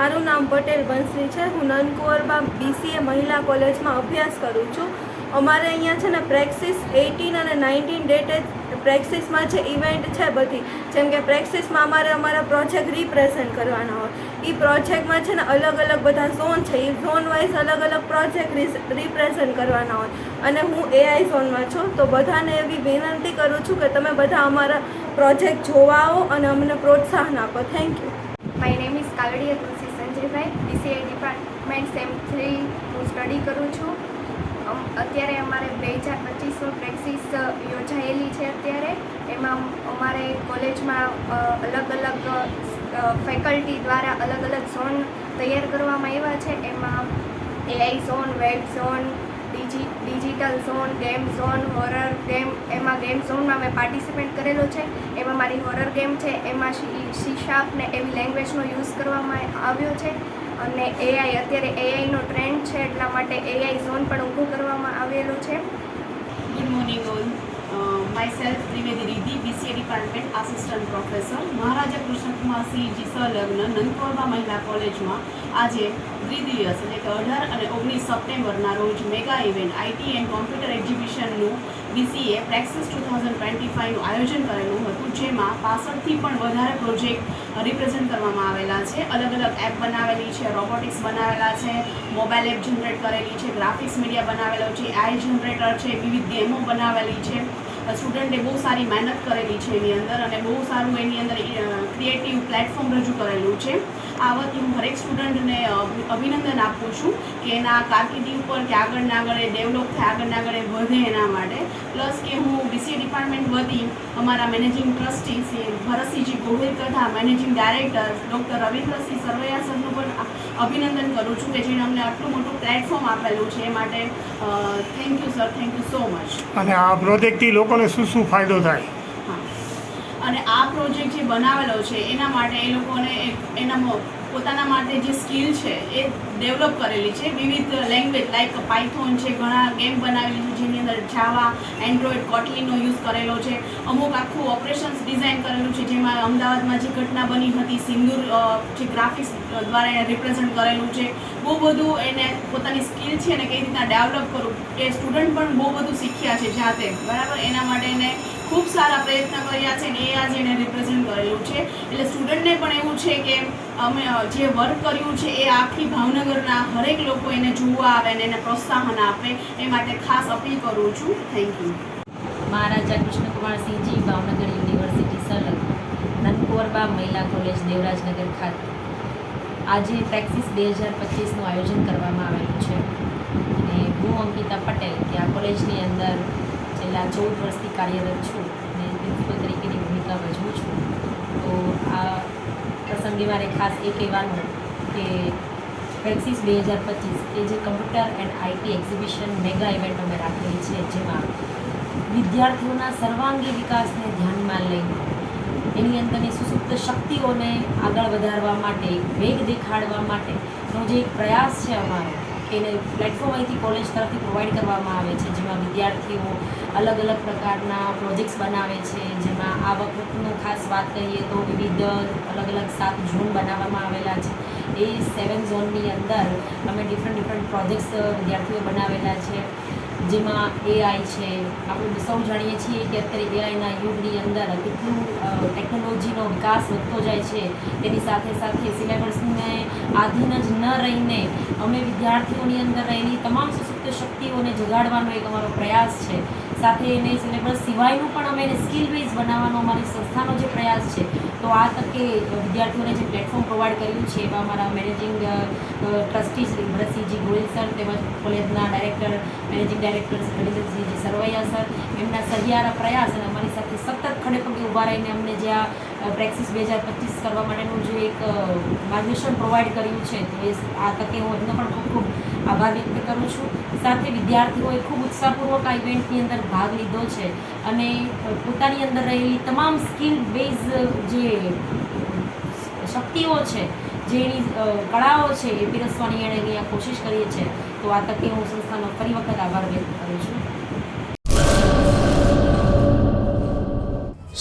મારું નામ પટેલ બંસરી છે. હું નનકુંવરબા બીસીએ મહિલા કોલેજમાં અભ્યાસ કરું છું. અમારે અહીંયા છે ને પ્રેક્સિસ એઇટીન અને નાઇન્ટીન ડેટે પ્રેક્સિસમાં જે ઇવેન્ટ છે બધી, જેમ કે પ્રેક્સિસમાં અમારે અમારા પ્રોજેક્ટ રિપ્રેઝેન્ટ કરવાના હોય. એ પ્રોજેક્ટમાં છે ને અલગ અલગ બધા ઝોન છે. એ ઝોન વાઇઝ અલગ અલગ પ્રોજેક્ટ રિપ્રેઝેન્ટ કરવાના હોય. અને હું એઆઈ ઝોનમાં છું. તો બધાને એવી વિનંતી કરું છું કે તમે બધા અમારા પ્રોજેક્ટ જોવા આવો અને અમને પ્રોત્સાહન આપો. Thank you my name is Kaldiya Tulsi study કરું છું. અત્યારે અમારે બે હજાર પચીસો પ્રેક્ટિસ યોજાયેલી છે અત્યારે. એમાં અમારે કોલેજમાં અલગ અલગ ફેકલ્ટી દ્વારા અલગ અલગ ઝોન તૈયાર કરવામાં આવ્યા છે. એમાં AI zone, web zone, digi, digital zone, game zone, horror game, એમાં ગેમ ઝોનમાં મેં પાર્ટિસિપેટ કરેલો છે. એમાં મારી હોરર ગેમ છે. એમાં શી શાર્પ ને એવી લેંગ્વેજનો યુઝ કરવામાં આવ્યો છે. અને એઆઈ અત્યારે એઆઈનો ટ્રેન્ડ છે, એટલા માટે એઆઈ ઝોન પણ ઊભું કરવામાં આવેલો છે. Good morning all myself Trivedi Ridhi BCA department assistant professor Maharaja Krishnakumar Sinhji સંલગ્ન નંદકોરબા મહિલા કોલેજમાં આજે દ્વિદિવસ એટલે કે અઢાર અને ઓગણીસ સપ્ટેમ્બરના રોજ mega event IT and computer એક્ઝિબિશનનું BCA praxis two thousand twenty ફાઇવનું આયોજન કરેલું હતું, જેમાં પાસઠથી પણ વધારે પ્રોજેક્ટ રિપ્રેઝેન્ટ કરવામાં આવેલા છે. અલગ અલગ એપ બનાવેલી છે, રોબોટિક્સ બનાવેલા છે, મોબાઈલ એપ જનરેટ કરેલી છે, ગ્રાફિક્સ મીડિયા બનાવેલો છે આઈ જનરેટર છે, વિવિધ ગેમો બનાવેલી છે. સ્ટુડન્ટે બહુ સારી મહેનત કરેલી છે એની અંદર અને બહુ સારું એની અંદર ક્રિએટિવ પ્લેટફોર્મ રજૂ કરેલું છે. આ વખતે હું હરેક સ્ટુડન્ટને અભિનંદન આપું છું કે એના કારકિર્દી ઉપર કે આગળ ને આગળ ડેવલપ થાય, આગળ ને આગળ વધે એના માટે. પ્લસ કે હું બીસીએ ડિપાર્ટમેન્ટ વતી અમારા મેનેજિંગ ટ્રસ્ટી શ્રી ભરતસિંહજી ગોહિલ તથા managing director doctor Ravindrasinh Sarvaiya સરનું પણ અભિનંદન કરું છું કે જેણે અમને આટલું મોટું પ્લેટફોર્મ આપેલું છે. એ માટે thank you sir thank you so much અને આ પ્રોજેક્ટથી લોકોને શું શું ફાયદો થાય. અને આ પ્રોજેક્ટ જે બનાવેલો છે, એના માટે એ લોકોને એના પોતાના માટે જે સ્કિલ છે, એ ડેવલપ કરેલી છે. વિવિધ લેંગ્વેજ લાઈક પાયથોન છે, ઘણા ગેમ બનાવેલી છે, જેની અંદર જાવા એન્ડ્રોઈડ કોટલીનો યુઝ કરેલો છે. અમુક આખું ઓપરેશન્સ ડિઝાઇન કરેલું છે, જેમાં અમદાવાદમાં જે ઘટના બની હતી સિંગુર જે ગ્રાફિક્સ દ્વારા રિપ્રેઝન્ટ કરેલું છે. બહુ બધું એને પોતાની સ્કિલ છે ને કઈ રીતના ડેવલપ કરવું એ સ્ટુડન્ટ પણ બહુ બધું શીખ્યા છે જાતે. બરાબર? એના માટે એને ખૂબ સારા પ્રયત્ન કર્યા છે ને એ આજે એને રિપ્રેઝેન્ટ કરેલું છે. એટલે સ્ટુડન્ટને પણ એવું છે કે અમે જે વર્ક કર્યું છે એ આખી ભાવનગરના હરેક લોકો એને જોવા આવે ને એને પ્રોત્સાહન આપે. એ માટે ખાસ અપીલ કરું છું. Thank you Maharaja Krishnakumarsinhji Bhavnagar university, સલગ Nandkorba મહિલા કોલેજ, દેવરાજનગર ખાતે. આજે પ્રેક્સિસ બે હજાર પચીસનું આયોજન કરવામાં આવેલું છે. અને હું અંકિતા પટેલ, કે આ કોલેજની અંદર છેલ્લા ચૌદ વર્ષથી કાર્યરત છું અને પ્રિન્સિપલ તરીકેની ભૂમિકા ભજવું છું, તો આ પ્રસંગે મારે ખાસ એ કહેવાનું કે પ્રેક્સિસ બે હજાર પચીસ કે જે computer and IT exhibition mega event અમે રાખેલી છે, જેમાં વિદ્યાર્થીઓના સર્વાંગી વિકાસને ધ્યાનમાં લઈને એની અંદરની સુસુપ્ત શક્તિઓને આગળ વધારવા માટે, વેગ દેખાડવા માટેનો જે પ્રયાસ છે અમારો એને પ્લેટફોર્મ અહીંથી કોલેજ તરફથી પ્રોવાઈડ કરવામાં આવે છે, જેમાં વિદ્યાર્થીઓ અલગ અલગ પ્રકારના પ્રોજેક્ટ્સ બનાવે છે, જેમાં આ વખતનું ખાસ વાત કરીએ તો વિવિધ અલગ અલગ સાત ઝોન બનાવવામાં આવેલા છે. એ સેવન ઝોનની અંદર અમે ડિફરન્ટ ડિફરન્ટ પ્રોજેક્ટ્સ વિદ્યાર્થીઓ બનાવેલા છે. જેમાં એઆઈ છે. આપણે સૌ જાણીએ છીએ કે અત્યારે એઆઈના યુગની અંદર કેટલું ટેકનોલોજીનો વિકાસ વધતો જાય છે. તેની સાથે સાથે સિલેબસને આધીન જ ન રહીને અમે વિદ્યાર્થીઓની અંદર રહેલી તમામ સુસુપ્ત શક્તિઓને જગાડવાનો એક અમારો પ્રયાસ છે. સાથે એને સિલેબસ સિવાયનું પણ અમે એને સ્કિલ બેઝ બનાવવાનો અમારી સંસ્થાનો જે પ્રયાસ છે તો આ તકે વિદ્યાર્થીઓને જે પ્લેટફોર્મ પ્રોવાઈડ કર્યું છે, એમાં અમારા managing trustee Shri Bharatsinhji Goyal sir તેમજ કોલેજના director managing director Shri Sarvaiya sir એમના સહિયારા પ્રયાસ અને અમારી સાથે સતત ખડેપગે ઊભા રહીને અમને જે આ પ્રેક્સિસ બે હજાર પચીસ કરવા માટેનું જે એક માર્ગદર્શન પ્રોવાઈડ કર્યું છે, તો એ આ તકે હું એમનો પણ ખૂબ ખૂબ આભાર વ્યક્ત કરું છું. સાથે વિદ્યાર્થીઓએ ખૂબ ઉત્સાહપૂર્વક આ ઇવેન્ટની અંદર ભાગ લીધો છે અને પોતાની અંદર રહેલી તમામ સ્કિલ બેઝ જે શક્તિઓ છે, જે એની કળાઓ છે એ પીરસવાની એણે અહીંયા કોશિશ કરીએ છે. તો આ તકે હું સંસ્થાનો ફરી વખત આભાર વ્યક્ત કરું છું.